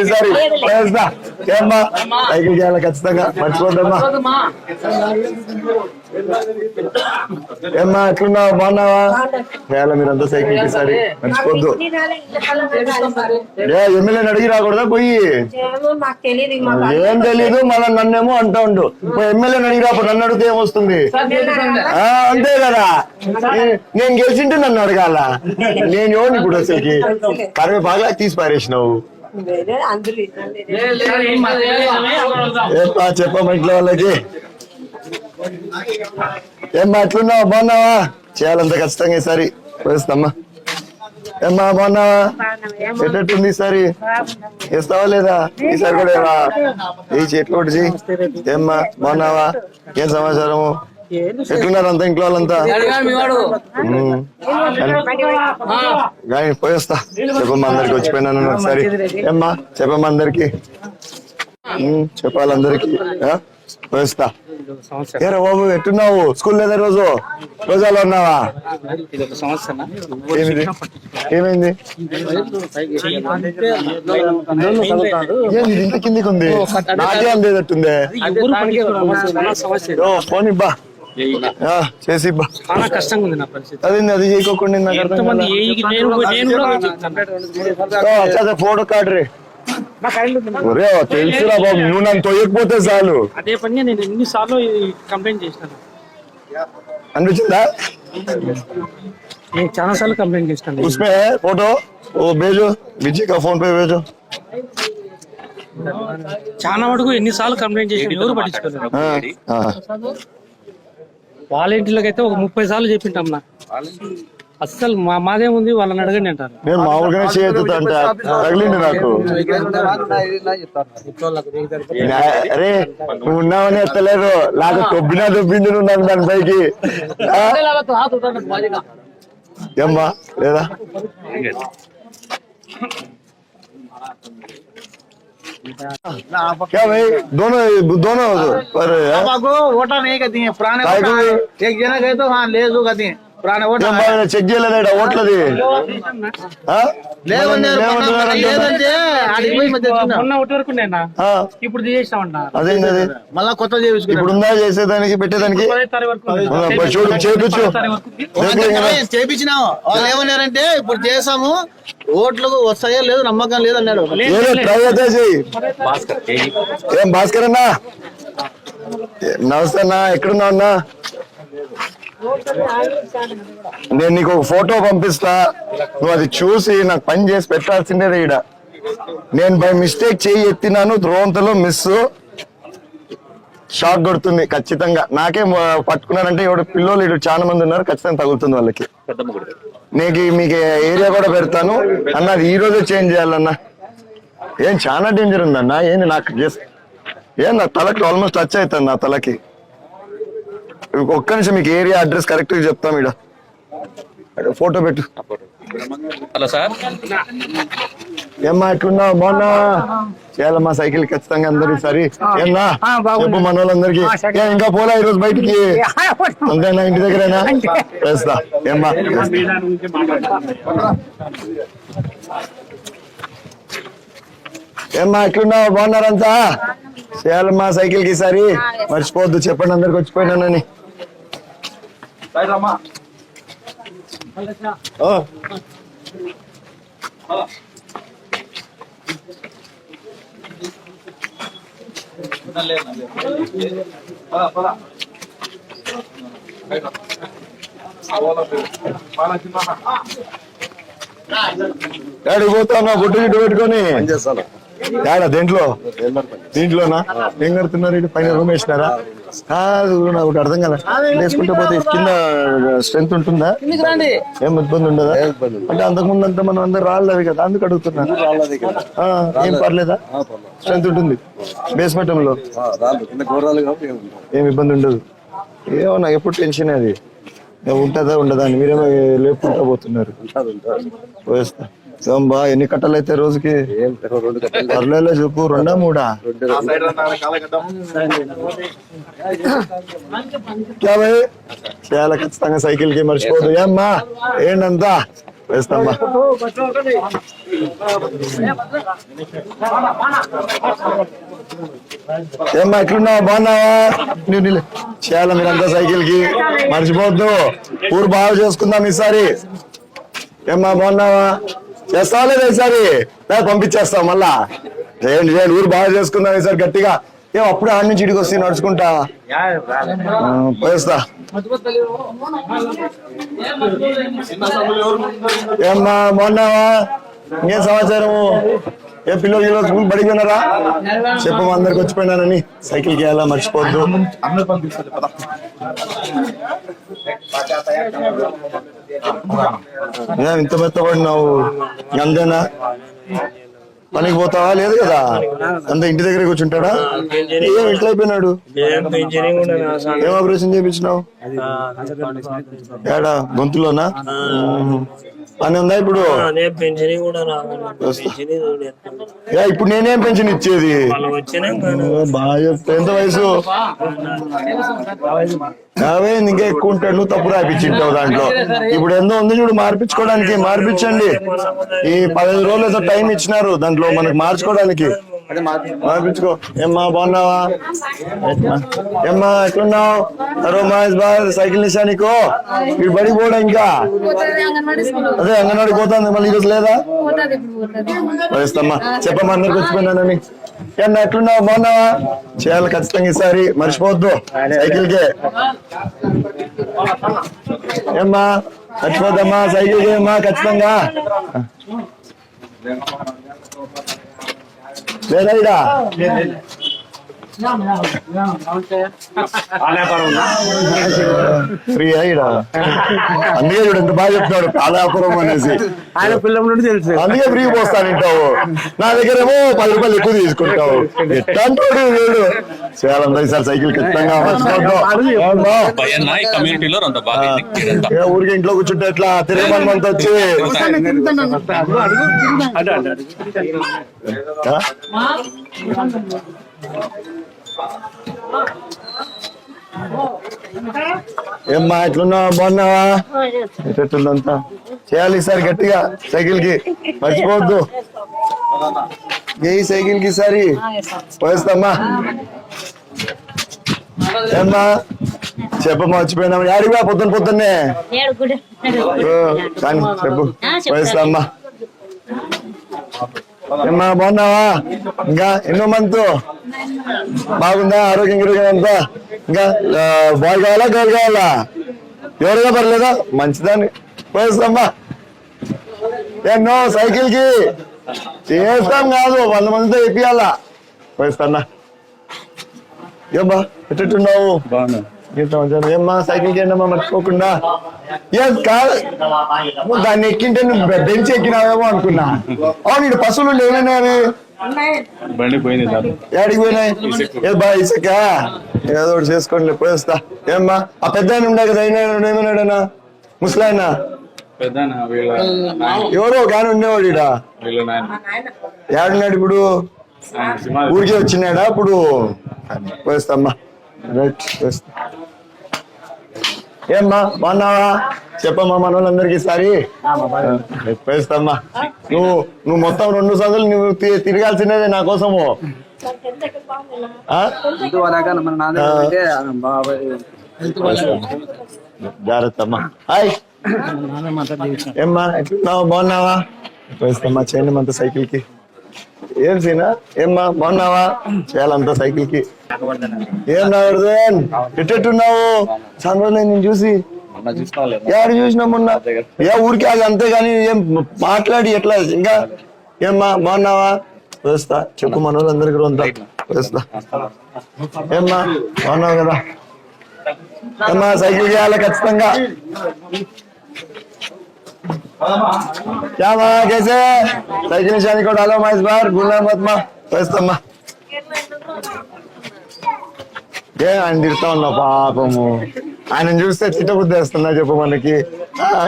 ఈసారి. వేస్తా ఏమ్మా సైకిల్ చేయాలి ఖచ్చితంగా. మర్చిపోద్దమ్మా ఏమ్మా ఎట్లున్నావు? బాగున్నావా? చేయాలి మీరంతా సైకిల్ ఈసారి మర్చిపోద్దు ఏ ఎమ్మెల్యేని అడిగి రాకూడదా పోయి? ఏమో మాకు తెలియదు మా ఏం తెలీదు మళ్ళీ నన్నేమో అంటా ఉండు. ఎమ్మెల్యేని అడిగి రాప్పుడు నన్ను అడిగితే ఏమొస్తుంది? ఆ, అంతే కదా. నేను గెలిచింటే నన్ను అడగాల? నేను ఎవరిని ఇప్పుడు అసలుకి? కరివే బాగా తీసి పారేసినావు? చెప్పమ్మా ఇంట్లో వాళ్ళకి? ఏమ్మా ఎట్లున్నావా బాగున్నావా? చేయాలంత ఖచ్చితంగా ఈసారి. వేస్తామ్మా ఏమ్మా బాగున్నావా? ఎట్టట్టుంది ఈసారి? వేస్తావా లేదా? ఈసారి కూడా ఏమా? ఏ చెట్లు ఒకటి ఏమ్మా బాగున్నావా? ఏం సమాచారము? ఎట్లున్నారు అంతా ఇంట్లో వాళ్ళంతా? పోయేస్తా. చెప్పమ్మా అందరికి వచ్చిపోయినాను ఒకసారి ఏమ్మా? చెప్పమ్మా అందరికి. ఉమ్, చెప్పాలి అందరికి ఆ? పోయేస్తా. ఏరా బాబు ఎట్టున్నావు? స్కూల్ లేదా రోజు? రోజాలో ఉన్నావా? ఏమిది? ఏమైంది? ఇంత కిందికి ఉంది? నాకే అందేటట్టుందే ఫోన్ ఇబ్బా చేసి చాలా కష్టంగా ఉంది నా పరిస్థితి. అదే అది చేయకోకుండా ఫోటో కార్డు రే. తెలుసురా బాబు నువ్వు నన్ను తొయ్యకపోతే చాలు. అదే పని నేను ఎన్ని సార్లు కంప్లైంట్ చేస్తాను అనిపించిందా? నేను చాలా సార్లు కంప్లైంట్ చేస్తాను ఉస్మే ఫోటో. ఓ భేజు విజయ్ కా ఫోన్ పే బేజు. చాలా వరకు ఎన్ని సార్లు కంప్లైంట్ చేసి ఎవరు పట్టించుకోలేదు. వాలంటీర్లకు అయితే ఒక ముప్పై సార్లు చెప్పింటాం నా అస్సలు మా మాదేముంది వాళ్ళని అడగండి అంటారు. నేను మామూలుగానే చేయొద్దు అంట తగిలింది నాకు. అరే నువ్వు ఉన్నావని ఎత్తలేదు. నాకు దొబ్బినా దొబ్బింది నువ్వు నన్ను దాని పైకి. ఏమ్మా లేదా? क्या भाई? दोनों दोनों पर वोटा नहीं कहती है पुराने एक जना गए तो हाँ ले जो कहती है। చెక్ చేయలేదా ఓట్లది? ఇప్పుడు మళ్ళా కొత్త చేయించుకున్నాం ఇప్పుడు ఉందా చేసేదానికి పెట్టేదానికి? చూడు చేపించు. వాళ్ళు ఏమన్నారంటే ఇప్పుడు చేసాము ఓట్లు వస్తాయో లేదు నమ్మకం లేదు అన్నాడు ట్రై అయితే చెయ్యి. ఏం భాస్కర్ అన్నా? నమస్తే అన్నా ఎక్కడున్నావు అన్నా? నేను నీకు ఒక ఫోటో పంపిస్తా. నువ్వు అది చూసి నాకు పని చేసి పెట్టాల్సిందే ఈడ. నేను బై మిస్టేక్ చేయి ఎత్తినాను ద్రోహంతలో మిస్ షాక్ కొడుతుంది ఖచ్చితంగా. నాకే పట్టుకున్నారంటే ఎవడు పిల్లలు ఇటు చాలా మంది ఉన్నారు ఖచ్చితంగా తగులుతుంది వాళ్ళకి. నీకు మీకు ఏరియా కూడా పెడతాను. అన్న అది ఈ రోజే చేంజ్ చేయాలన్నా. ఏం చాలా డేంజర్ ఉందన్న? ఏంది నాకు జస్ట్ ఏం నా తలకి ఆల్మోస్ట్ టచ్ అవుతుంది నా తలకి? ఒక్క నిమిషం మీకు ఏరియా అడ్రస్ కరెక్ట్గా చెప్తాం ఇడ ఫోటో పెట్టు. Hello sir. ఏమ్మా ఎట్లున్నావు? బాగున్నా? చేయాలమ్మా సైకిల్ ఖచ్చితంగా అందరికి సరి. ఏమ్మా చెప్పు మన వాళ్ళందరికి ఇంకా పోలా ఈరోజు బయటికి? అంతేనా ఇంటి దగ్గరేనా? వేస్తా. ఏమ్మా? ఏమ్మా ఎట్లున్నావు? బాగున్నారంతా? చేయాలమ్మా సైకిల్కి సరి. మర్చిపోవద్దు చెప్పండి అందరికి వచ్చిపోయినానని. ఓ. డాడీ పోతాను గుడ్డు గిడ్డు పెట్టుకొని. ఏడా దేంట్లో? దీంట్లోనా? ఏం కడుతున్నారు? పైన రూమ్ వేసినారా? కాదు నాకు ఒకటి అర్థం కదా వేసుకుంటే పోతే కింద స్ట్రెంత్ ఉంటుందా? ఏం ఇబ్బంది ఉండదా? అంటే అంతకుముందు అంతా మనం అందరు రాళ్ళవి కదా అందుకు అడుగుతున్నా. ఆ, ఏం పర్లేదా? స్ట్రెంత్ ఉంటుంది. బేస్మెంట్లో. ఏం ఇబ్బంది ఉండదు. ఏమో నాకు ఎప్పుడు టెన్షన్ అది. ఉంటుందా ఉండదా అని. మీరేమో లేపుకుంటా పోతున్నారు. పోయేస్తా. బా ఎన్ని కట్టలు అయితే రోజుకి? పర్లేలే చెప్పు రెండా మూడా? చేయాలి ఖచ్చితంగా సైకిల్కి మర్చిపోదు ఏమ్మా ఏంటంతా వేస్తామ్మా. ఏమ్మా ఎట్లున్నావా? బాగున్నావా? నువ్వు. చేయాలా మీరంతా సైకిల్కి మర్చిపోవద్దు ఊరు బాగా చేసుకుందాం ఈసారి. ఏమ్మా బాగున్నావా? చేస్తావా ఈసారి పంపించేస్తావు మళ్ళా. చేయండి చేయండి ఊరు బాగా చేసుకుందాం ఈసారి గట్టిగా. ఏం అప్పుడు ఆడి నుంచి ఇడికి వస్తే నడుచుకుంటా? పోయేస్తా. ఏమ్మా మొన్నవా ఇంకేం సమాచారము? ఏ పిల్లలు ఈరోజు స్కూల్ బడికి విన్నారా చెప్పము అందరికి వచ్చిపోయినానని సైకిల్కి వెళ్ళా మర్చిపోద్దు. ఏం ఇంత మెత్తపడినావు అంతేనా పనికి పోతావా? లేదు కదా? అంత ఇంటి దగ్గర కూర్చుంటాడా? ఏం ఇంట్లో అయిపోయినాడు? ఏం ఆపరేషన్ చేయించినావు ఏడా గొంతులోనా? పని ఉందా ఇప్పుడు? ఇప్పుడు నేనేం పెన్షన్ ఇచ్చేది? బాగా చెప్తా ఎంత వయసు? యాభై ఇంకా ఎక్కువ ఉంటాడు. నువ్వు తప్పు రాయించింటావు దాంట్లో. ఇప్పుడు ఎంతో ఉంది చూడు మార్పించుకోవడానికి మార్పించండి ఈ పదహైదు రోజులు ఏదో టైం ఇచ్చినారు దాంట్లో మనకు మార్చుకోవడానికి. మార్పించుకో ఏమ్మా బాగున్నావా? ఏమ్మా? ఎట్లున్నావు? అరో మహేష్ సైకిల్ నిశా నీకు? ఇప్పుడు బడికి పోవడం ఇంకా? అదే అంగన్వాడికి పోతుంది మళ్ళీ ఈరోజు లేదా? వస్తామ్మా చెప్పమ్మా అందరికి వచ్చిపోయినానని ఏమన్నా ఎట్లున్నావు? బాగున్నావా? చేయాలి ఖచ్చితంగా ఈసారి మర్చిపోవద్దు. సైకిల్ కే ఏమ్మా మర్చిపోద్దమ్మా సైకిల్కి ఖచ్చితంగా. లేదా ఈడ? ఫ్రీ అందుకే చూడు ఎంత బాగా చెప్తున్నాడు పాలాపురం అనేసి ఆయన పిల్లల నుండి తెలుసు అందుకే ఫ్రీ పోస్తానంటావు నా దగ్గర ఏమో పది రూపాయలు ఎక్కువ తీసుకుంటావు ఎట్టంటాడు వీడు చేయాలంతా ఈసారి సైకిల్ ఖచ్చితంగా ఊరికి ఇంట్లో కూర్చుంటే ఎట్లా తిరగమని మనతో వచ్చి అదే. అదే ఆ? ఏమ్మా ఎట్లున్నావా? బాగున్నావా? ఎట్టుందంతా చేయాలి ఈసారి గట్టిగా సైకిల్కి మర్చిపోవద్దు. ఏ సైకిల్కి ఈసారి? పోయిస్తామ్మా. ఏమ్మా? చెప్పమ్మా వచ్చిపోయినా యాడిగా పొద్దున్న పొద్దున్నే? కానీ చెప్పు. పోయిస్తామ్మా. ఏమ్మా బాగున్నావా? ఇంకా ఎన్నో మంత్? బాగుందా? ఆరోగ్యం గిరోగ్యం అంతా ఇంకా బాయ్ కావాలా? గర్ల్ కావాలా? ఎవరుగా పర్లేదా? మంచిదాన్ని. పోయిస్తామ్మా ఎన్నో సైకిల్కి చేస్తాం కాదు వంద మందితో ఎక్కియాలా పోయిస్తానా ఏమ్మా ఎట్టున్నావు ఏమ్మా సైకిల్కి ఏంటమ్మా మర్చిపోకుండా? ఏం కాదు దాన్ని ఎక్కింటే నువ్వు బెంచ్ ఎక్కినావేమో అనుకున్నా. అవును పశువులు ఏమైనావి బండి పోయింది ఏడికి పోయినాయి? ఏ బా ఇసుక ఏదో ఒకటి చేసుకోండి పోయేస్తా ఏమ్మా ఆ పెద్ద ఆయన ఉండే కదా అయినా ఏమైనాడనా ముసలాయన? ఎవరో ఒక ఆయన ఉండేవాడు నాయన. ఏడున్నాడు ఇప్పుడు. ఊరికే వచ్చినాడా ఇప్పుడు పోయిస్తామ్మా రైట్ పోయిస్తా ఏమ్మా బాగున్నావా? చెప్పమ్మా మన వాళ్ళందరికీ ఈసారి పోయిస్తామ్మా నువ్వు నువ్వు మొత్తం రెండు సందులు నువ్వు తిరగాల్సినదే నా కోసము. ఆ? జాగ్రత్త అమ్మా. హాయ్. ఏమ్మా ఎట్లున్నావా? బాగున్నావా? పోయిస్తామ్మా చేయండి మంత సైకిల్కి ఏం సీనా? ఏమ్మా బాగున్నావా? చేయాలంతా సైకిల్కి ఏం? నాగర్దన్ ఎట్టెట్టున్నావు? చాలా రోజులు నేను చూసి. ఎవరు చూసినా మొన్న? ఏ ఊరికి అది అంతే కానీ ఏం మాట్లాడి ఎట్లా? ఇంకా? ఏమ్మా బాగున్నావా? వేస్తా చెప్పు మన వాళ్ళందరికీ రొంతా వేస్తా. ఏమ్మా బాగున్నావు కదా? ఏమ్మా సైకిల్ చేయాలి ఖచ్చితంగా? क्या माँ कैसे साइकिल निशानी को डालो मैं इस बार भूलना मत माँ వేస్తమ్మా ఏ ఆయన తిడతా ఉన్నా పాపము ఆయన చూస్తే తిట్టబుద్ధి వేస్తున్నా చెప్పు మనకి ఆ,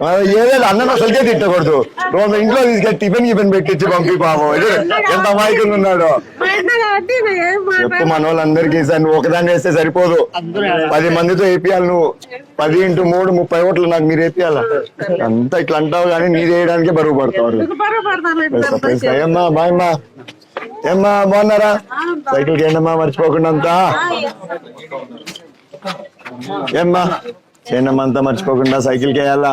మరి ఏదేదో అన్నం అసలుకే తిట్టకూడదు రోజు ఇంట్లో తీసుకెళ్ళి టిఫిన్ గిఫిన్ పెట్టించి పంపి పాపం ఇది ఎంత అమాయకంగా ఉన్నాడు చెప్పు మన వాళ్ళందరికీ ఈసారి నువ్వు ఒకదాన్ని వేస్తే సరిపోదు. పది మందితో వేపియాలి నువ్వు. పది ఇంటూ మూడు ముప్పై ఓట్లు నాకు మీరు వేపియాలా? అంతా ఇట్లా అంటావు కానీ నీది వేయడానికే బరువు పడతావు. ఏమ్మా బాయమ్మా ఏమ్మా బాగున్నారా? సైకిల్ ఏంటమ్మా మర్చిపోకుండా అంతా? ఏమ్మా చేయనమ్మా అంతా మర్చిపోకుండా సైకిల్ వేయాలా?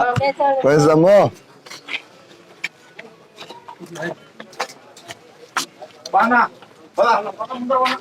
Walaupun.